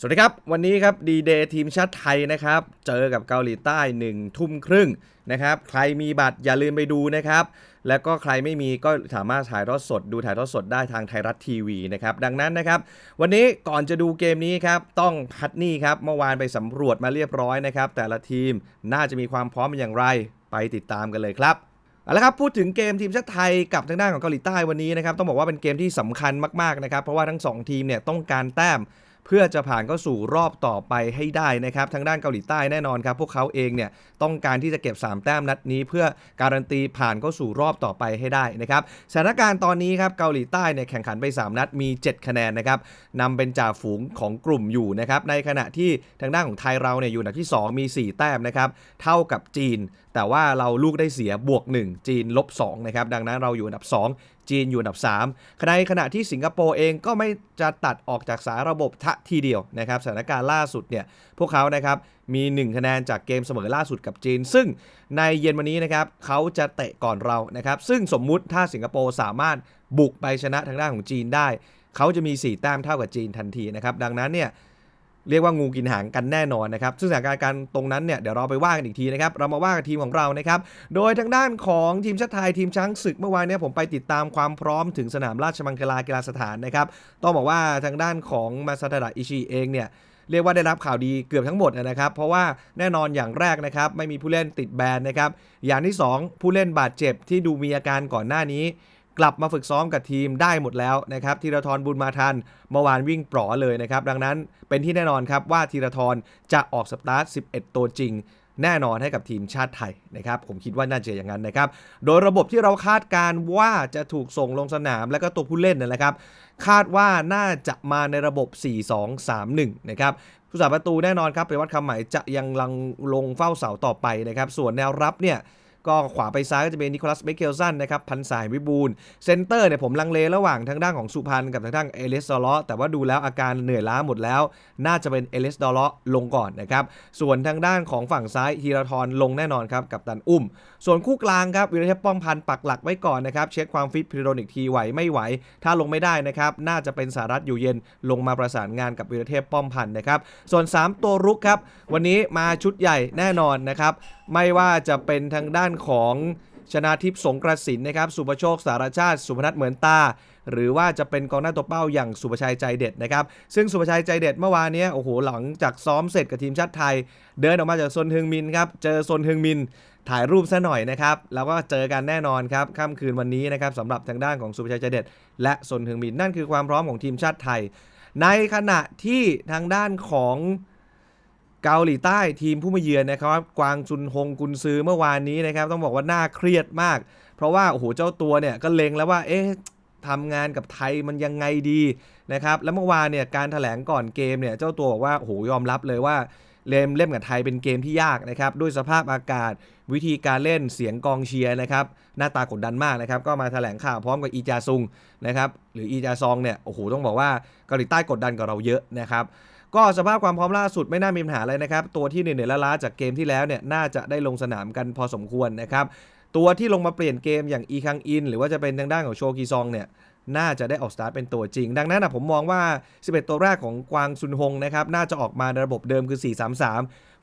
สวัสดีครับ วันนี้ครับดีเดย์ทีมชาติไทยนะครับ เจอกับเกาหลีใต้1ทุ่มครึ่งนะครับ ใครมีบัตรอย่าลืมไปดูนะครับ แล้วก็ใครไม่มีก็สามารถถ่ายทอดสด ดูถ่ายทอดสดได้ทางไทยรัฐทีวีนะครับ ดังนั้นนะครับ วันนี้ก่อนจะดูเกมนี้ครับ ต้องพัดนี่ครับ เมื่อวานไปสำรวจมาเรียบร้อยนะครับ แต่ละทีมน่าจะมีความพร้อมอย่างไร ไปติดตามกันเลยครับเอาละครับพูดถึงเกมทีมชาติไทยกับทางด้านของเกาหลีใต้วันนี้นะครับต้องบอกว่าเป็นเกมที่สำคัญมากๆนะครับเพราะว่าทั้งสองทีมเนี่ยต้องการแต้ม เพื่อจะผ่านเข้าสู่รอบต่อไปให้ได้นะครับทางด้านเกาหลีใต้แน่นอนครับ พวกเขาเองเนี่ยต้องการที่จะเก็บ 3 แต้มนัดนี้ เพื่อการันตีผ่านเข้าสู่รอบต่อไปให้ได้นะครับสถานการณ์ตอนนี้ครับเกาหลีใต้เนี่ยแข่งขันไป 3 นัดมี 7 คะแนนนะครับนำเป็นจ่าฝูงของกลุ่มอยู่นะครับในขณะที่ทางด้านของไทยเราเนี่ยอยู่อันดับที่ 2 มี 4 แต้มนะครับเท่ากับจีน แต่ว่าเราลูกได้เสียบวก 1 จีนลบ2นะครับดังนั้นเราอยู่อันดับ 2 จีนอยู่อันดับ3ในขณะที่สิงคโปร์เองก็ไม่จะตัดออกจากสายระบบทะทีเดียวนะครับสถานการณ์ล่าสุดเนี่ยพวกเขานะครับมี 1 คะแนนจากเกมเสมอล่าสุดกับจีน ซึ่งในเย็นวันนี้นะครับเขาจะเตะก่อนเรานะครับซึ่งสมมุติถ้าสิงคโปร์สามารถบุกไปชนะทางด้านของจีนได้ เขาจะมี 4 แต้มเท่ากับจีนทันทีนะครับดังนั้นเนี่ย เรียกว่างูกินหางกันแน่นอนนะครับ ซึ่งสถานการณ์การตรงนั้นเนี่ยเดี๋ยวเราไปว่ากันอีกทีนะครับ เรามาว่ากันทีมของเรานะครับ โดยทางด้านของทีมชาติไทยทีมช้างศึกเมื่อวานเนี่ยผมไปติดตามความพร้อมถึงสนามราชมังคลากีฬาสถานนะครับ ต้องบอกว่าทางด้านของมาซาตะดะอิชิเองเนี่ยเรียกว่าได้รับข่าวดีเกือบทั้งหมดนะครับ เพราะว่าแน่นอนอย่างแรกนะครับไม่มีผู้เล่นติดแบนนะครับ อย่างที่ 2 ผู้เล่นบาดเจ็บที่ดูมีอาการก่อนหน้านี้ กลับมาฝึกซ้อมกับทีมได้หมดแล้วนะครับธีรทรบุญมาทันเมื่อวานวิ่งปลอเลยนะครับ ดังนั้นเป็นที่แน่นอนครับว่าธีรทรจะออกสตาร์ท 11 ตัวจริงแน่นอนให้กับทีมชาติไทยนะครับ ผมคิดว่าน่าจะอย่างนั้นนะครับ โดยระบบที่เราคาดการณ์ว่าจะถูกส่งลงสนามและก็ตัวผู้เล่นนั่แหละครับ คาดว่าน่าจะมาในระบบ 4-2-3-1 นะครับผู้สาประตูแน่นอนครับไปวัดคำหมายจะยังลังลงเฝ้าเสาต่อไปนะครับ ส่วนแนวรับเนี่ย ก็ขวาไปซ้ายก็จะเป็นนิโคลัสเมเคลสันนะครับพันสายวิบูลเซนเตอร์เนี่ยผมลังเลระหว่างทางด้านของสุพรรณกับทางด้านเอเลสดอลเลาะแต่ว่าดูแล้วอาการเหนื่อยล้าหมดแล้ว น่าจะเป็นเอเลสดอลเลาะลงก่อนนะครับส่วนทางด้านของฝั่งซ้ายธีราทรลงแน่นอนครับกับตันอุ้ม ส่วนคู่กลางครับวิรเทพป้อมพันปักหลักไว้ก่อนนะครับเช็คความฟิตพิรดนอีกทีไหวไม่ไหว ถ้าลงไม่ได้นะครับน่าจะเป็นสารัตอยู่เย็นลงมาประสานงานกับวิรเทพป้อมพันนะครับส่วน 3 ตัวรุกครับวันนี้มาชุดใหญ่แน่นอนนะครับ ไม่ว่าจะเป็นทางด้านของชนาทิพย์สงกระสินนะครับ สุภโชคสารชาติ สุพนัทเหมือนตา หรือว่าจะเป็นกองหน้าตัวเป้าอย่างสุภชัยใจเด็ดนะครับ ซึ่งสุภชัยใจเด็ดเมื่อวานนี้โอ้โหหลังจากซ้อมเสร็จกับทีมชาติไทย เดินออกมาจากโซนฮึงมินครับ เจอโซนฮึงมินถ่ายรูปซะหน่อยนะครับ แล้วก็เจอกันแน่นอนครับค่ำคืนวันนี้นะครับสำหรับทางด้านของสุภชัยใจเด็ด และซนฮึงมินนั่นคือความพร้อมของทีมชาติไทย ในขณะที่ทางด้านของ เกาหลีใต้ทีมผู้มาเยือนนะครับ กวางจุนฮงกุนซือเมื่อวานนี้นะครับ ต้องบอกว่าน่าเครียดมาก เพราะว่าโอ้โหเจ้าตัวเนี่ยก็เล็งแล้วว่าเอ๊ะทำงานกับไทยมันยังไงดีนะครับแล้วเมื่อวานเนี่ยการถแถลงก่อนเกมเนี่ยเจ้าตัวบอกว่าโอ้โหยอมรับเลยว่าเล่มเล่มกับไทยเป็นเกมที่ยากนะครับด้วยสภาพอากาศวิธีการเล่นเสียงกองเชียร์นะครับหน้าตากดดันมากนะครับก็มาแถลงข่าวพร้อมกับอีจาซุงนะครับหรืออีจาซองเนี่ยโอ้โหต้องบอกว่าเกาหลีใต้กดดันกับเราเยอะนะครับ ก็สภาพความพร้อมล่าสุดไม่น่ามีปัญหาอะไรนะครับ ตัวที่เหนื่อยล้าจากเกมที่แล้วเนี่ยน่าจะได้ลงสนามกันพอสมควรนะครับ ตัวที่ลงมาเปลี่ยนเกมอย่างอีคังอิน หรือว่าจะเป็นทางด้านของโชกีซองเนี่ยน่าจะได้ออกสตาร์ทเป็นตัวจริง ดังนั้นนะผมมองว่า 11 ตัวแรกของกวางซุนฮงนะครับ น่าจะออกมาในระบบเดิมคือ 4-3-3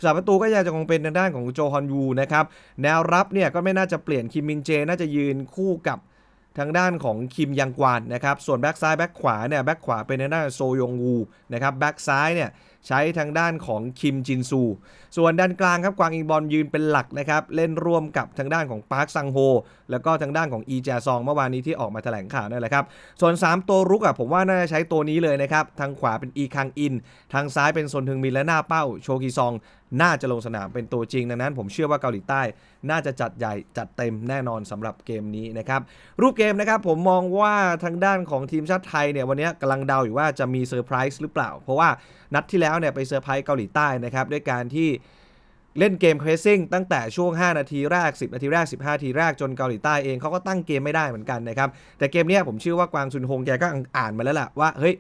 สาประตูก็ยังจะคงเป็นทางด้านของโจฮอนยูนะครับ แนวรับเนี่ยก็ไม่น่าจะเปลี่ยนคิมมินเจ น่าจะยืนคู่กับ ทางด้านของคิมยังกวานนะครับ ส่วนแบ็กซ้ายแบ็กขวาเนี่ยแบ็กขวาเป็นทางด้านโซยงวูนะครับแบ็กซ้ายเนี่ย ใช้ทางด้านของคิมจินซู ส่วนด้านกลางครับกวางอิงบอลยืนเป็นหลักนะครับ เล่นร่วมกับทางด้านของปาร์คซังโฮ แล้วก็ทางด้านของอีแจซองเมื่อวานนี้ที่ออกมาแถลงข่าวนั่นแหละครับ ส่วน 3 ตัวรุกอะผมว่าน่าจะใช้ตัวนี้เลยนะครับ ทางขวาเป็นอีคังอิน ทางซ้ายเป็นซนทึงมินและหน้าเป้าโชกีซอง น่าจะลงสนามเป็นตัวจริงดังนั้น ผมเชื่อว่าเกาหลีใต้ น่าจะจัดใหญ่จัดเต็มแน่นอนสำหรับเกมนี้นะครับรูปเกมนะครับผมมองว่าทางด้านของทีมชาติไทยเนี่ยวันนี้กำลังเดาอยู่ว่าจะมีเซอร์ไพรส์หรือเปล่า เพราะว่า นัดที่แล้วเนี่ยไปเซอร์ไพรส์เกาหลีใต้นะครับด้วยการที่เล่นเกมเพรสซิ่งตั้งแต่ช่วง 5 นาทีแรก 10 นาทีแรก 15 นาทีแรกจนเกาหลีใต้เองเขาก็ตั้งเกมไม่ได้เหมือนกันนะครับ แต่เกมนี้ผมเชื่อว่ากวางซุนฮงแกก็อ่านมาแล้วแหละว่าเฮ้ย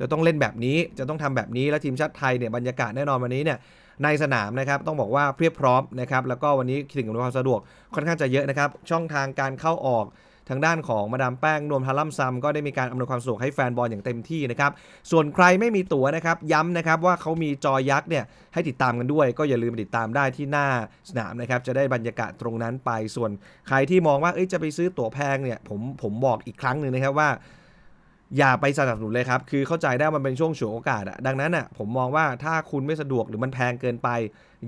จะต้องเล่นแบบนี้จะต้องทำแบบนี้แล้วทีมชาติไทยเนี่ยบรรยากาศแน่นอนวันนี้เนี่ยในสนามนะครับต้องบอกว่าเพียบพร้อมนะครับแล้วก็วันนี้สิ่งอำนวยความสะดวกค่อนข้างจะเยอะนะครับช่องทางการเข้าออก ทางด้านของมาดามแป้งนวมทารัมซัมก็ได้มีการอำนวยความสะดวกให้แฟนบอลอย่างเต็มที่นะครับ ส่วนใครไม่มีตั๋วนะครับ ย้ำนะครับว่าเขามีจอยักษ์เนี่ยให้ติดตามกันด้วย ก็อย่าลืมไปติดตามได้ที่หน้าสนามนะครับ จะได้บรรยากาศตรงนั้นไป ส่วนใครที่มองว่าเอ้ยจะไปซื้อตั๋วแพงเนี่ยผมผมบอกอีกครั้งหนึ่งนะครับว่า อย่าไปสนับสนุนเลยครับ คือเข้าใจได้ว่ามันเป็นช่วงฉวยโอกาสอะดังนั้นอะผมมองว่าถ้าคุณไม่สะดวกหรือมันแพงเกินไป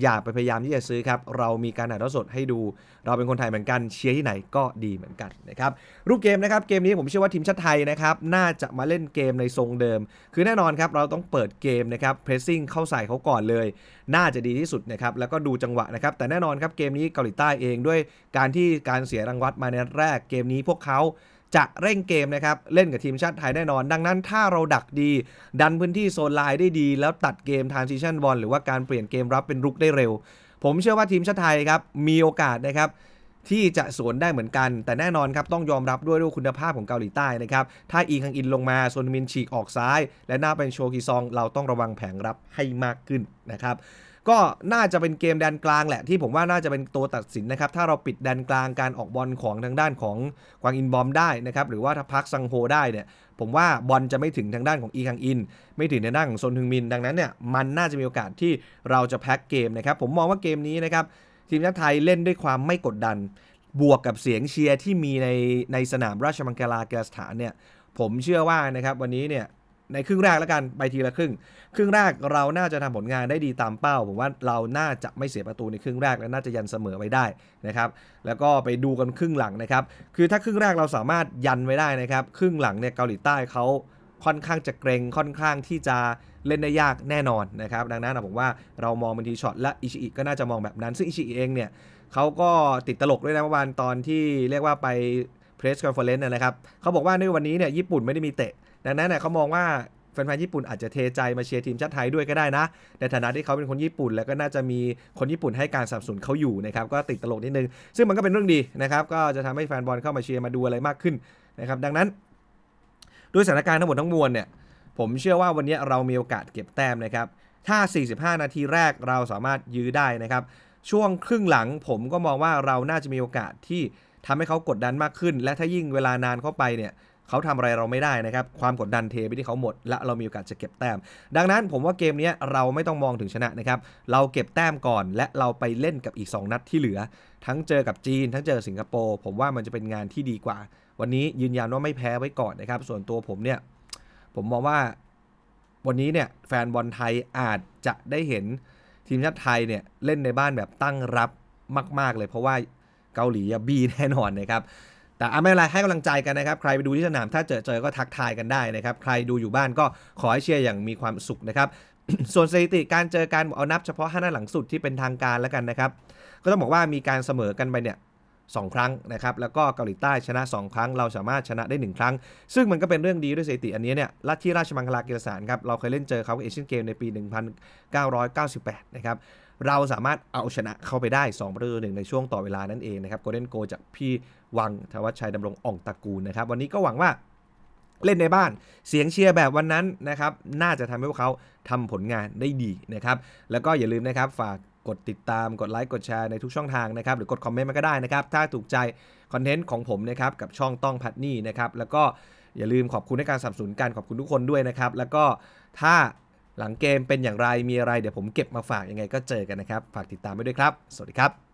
อย่าไปพยายามที่จะซื้อครับ เรามีการถ่ายทอดสดให้ดู เราเป็นคนไทยเหมือนกัน เชียร์ที่ไหนก็ดีเหมือนกันนะครับ รูปเกมนะครับ เกมนี้ผมเชื่อว่าทีมชาติไทยนะครับ น่าจะมาเล่นเกมในทรงเดิม คือแน่นอนครับ เราต้องเปิดเกมนะครับเพรสซิ่งเข้าใส่เขาก่อนเลย น่าจะดีที่สุดนะครับ แล้วก็ดูจังหวะนะครับ แต่แน่นอนครับ เกมนี้เกาหลีใต้เองด้วยการที่การเสียรางวัลมาในแรก เกมนี้พวกเขา จะเร่งเกมนะครับเล่นกับทีมชาติไทยแน่นอน ดังนั้นถ้าเราดักดี ดันพื้นที่โซนไลน์ได้ดี แล้วตัดเกม transition บอลหรือว่าการเปลี่ยนเกมรับเป็นรุกได้เร็ว ผมเชื่อว่าทีมชาติไทยครับมีโอกาสนะครับที่จะสวนได้เหมือนกัน แต่แน่นอนครับต้องยอมรับด้วยด้วยคุณภาพของเกาหลีใต้นะครับ ถ้าอีคังอินลงมาโซนมินฉีกออกซ้าย และหน้าเป็นโชกิซอง เราต้องระวังแผงรับให้มากขึ้นนะครับ ก็น่าจะเป็นเกมแดนกลางแหละที่ผมว่าน่าจะเป็นตัวตัดสินนะครับ ถ้าเราปิดแดนกลางการออกบอลของทางด้านของกวางอินบอมได้นะครับหรือว่าถ้าพักซังโฮได้เนี่ยผมว่าบอลจะไม่ถึงทางด้านของอีคังอิน ไม่ถึงทางด้านของโซนฮึงมิน ดังนั้นเนี่ยมันน่าจะมีโอกาสที่เราจะแพ็คเกมนะครับผมมองว่าเกมนี้นะครับทีมชาติไทยเล่นด้วยความไม่กดดัน บวกกับเสียงเชียร์ที่มีในในสนามราชมังคลากีฬาสถานเนี่ยผมเชื่อว่านะครับวันนี้เนี่ย ในครึ่งแรกแล้วกันไปทีละครึ่ง ครึ่งแรกเราน่าจะทำผลงานได้ดีตามเป้าผมว่าเราน่าจะไม่เสียประตูในครึ่งแรกและน่าจะยันเสมอไว้ได้นะครับ แล้วก็ไปดูกันครึ่งหลังนะครับ คือถ้าครึ่งแรกเราสามารถยันไว้ได้นะครับ ครึ่งหลังเนี่ยเกาหลีใต้เขาค่อนข้างจะเกรงค่อนข้างที่จะเล่นได้ยากแน่นอนนะครับ ดังนั้นผมว่าเรามองเป็นทีช็อตและอิชิอิก็น่าจะมองแบบนั้น ซึ่งอิชิอิเองเนี่ยเขาก็ติดตลกด้วยนะเมื่อวานตอนที่เรียกว่าไป เพรสคอนเฟอเรนซ์นะครับเขาบอกว่าในวันนี้เนี่ยญี่ปุ่นไม่ได้มีเตะ ดังนั้นเนี่ยเขามองว่าแฟนๆญี่ปุ่นอาจจะเทใจมาเชียร์ทีมชาติไทยด้วยก็ได้นะ ในฐานะที่เขาเป็นคนญี่ปุ่น แล้วก็น่าจะมีคนญี่ปุ่นให้การสนับสนุนเขาอยู่นะครับ ก็ติดตลกนิดนึง ซึ่งมันก็เป็นเรื่องดีนะครับ ก็จะทำให้แฟนบอลเข้ามาเชียร์มาดูอะไรมากขึ้นนะครับ ดังนั้นด้วยสถานการณ์ทั้งหมดทั้งมวลเนี่ย ผมเชื่อว่าวันนี้เรามีโอกาสเก็บแต้มนะครับ ถ้า 45 นาทีแรกเราสามารถยื้อได้นะครับ ช่วงครึ่งหลังผมก็มองว่าเราน่าจะมีโอกาสที่ ทำให้เขากดดันมากขึ้น และถ้ายิ่งเวลานานเข้าไปเนี่ยเขาทำอะไรเราไม่ได้นะครับ ความกดดันเทไปที่เขาหมด และเรามีโอกาสจะเก็บแต้ม ดังนั้นผมว่าเกมนี้เราไม่ต้องมองถึงชนะนะครับ เราเก็บแต้มก่อน และเราไปเล่นกับอีก 2 นัดที่เหลือ ทั้งเจอกับจีน ทั้งเจอสิงคโปร์ผมว่ามันจะเป็นงานที่ดีกว่า วันนี้ยืนยันว่าไม่แพ้ไว้ก่อนนะครับ ส่วนตัวผมเนี่ยผมมองว่าวันนี้เนี่ยแฟนบอลไทยอาจจะได้เห็นทีมชาติไทยเนี่ยเล่นในบ้านแบบตั้งรับมาก ๆ เลยเพราะว่า เกาหลีอะบีแน่นอนนะครับแต่อะไม่เป็นไรให้กำลังใจกันนะครับ ใครไปดูที่สนามถ้าเจอเจอก็ทักทายกันได้นะครับ ใครดูอยู่บ้านก็ขอให้เชียร์อย่างมีความสุขนะครับส่วนสถิติการเจอกันเอานับเฉพาะห้านัดหลังสุดที่เป็นทางการแล้วกันนะครับ ก็ต้องบอกว่ามีการเสมอกันไปเนี่ย สองครั้งนะครับแล้วก็เกาหลีใต้ชนะ 2 ครั้ง เราสามารถชนะได้ 1 ครั้ง ซึ่งมันก็เป็นเรื่องดีด้วยสถิติอันนี้เนี่ยลัทธิราชมังคลากีฬาสถานครับเราเคยเล่นเจอเขาเอเชียนเกมในปี 1998 นะครับเราสามารถเอาชนะเข้าไปได้2ประตูหนึ่งในช่วงต่อเวลานั่นเองนะครับโกลเด้นโกจากพี่วังธวัชชัยดำรงอ่องตระกูลนะครับวันนี้ก็หวังว่าเล่นในบ้านเสียงเชียร์แบบวันนั้นนะครับน่าจะทำให้พวกเขาทำผลงานได้ดีนะครับแล้วก็อย่าลืมนะครับฝาก กดติดตามกดไลค์กดแชร์ในทุกช่องทางนะครับหรือกดคอมเมนต์มาก็ได้นะครับ ถ้าถูกใจคอนเทนต์ของผมนะครับกับช่องต้องพัดนี่นะครับแล้วก็อย่าลืมขอบคุณในการสนับสนุนการขอบคุณทุกคนด้วยนะครับ แล้วก็ถ้าหลังเกมเป็นอย่างไรมีอะไรเดี๋ยวผมเก็บมาฝากยังไงก็เจอกันนะครับ ฝากติดตามไปด้วยครับ สวัสดีครับ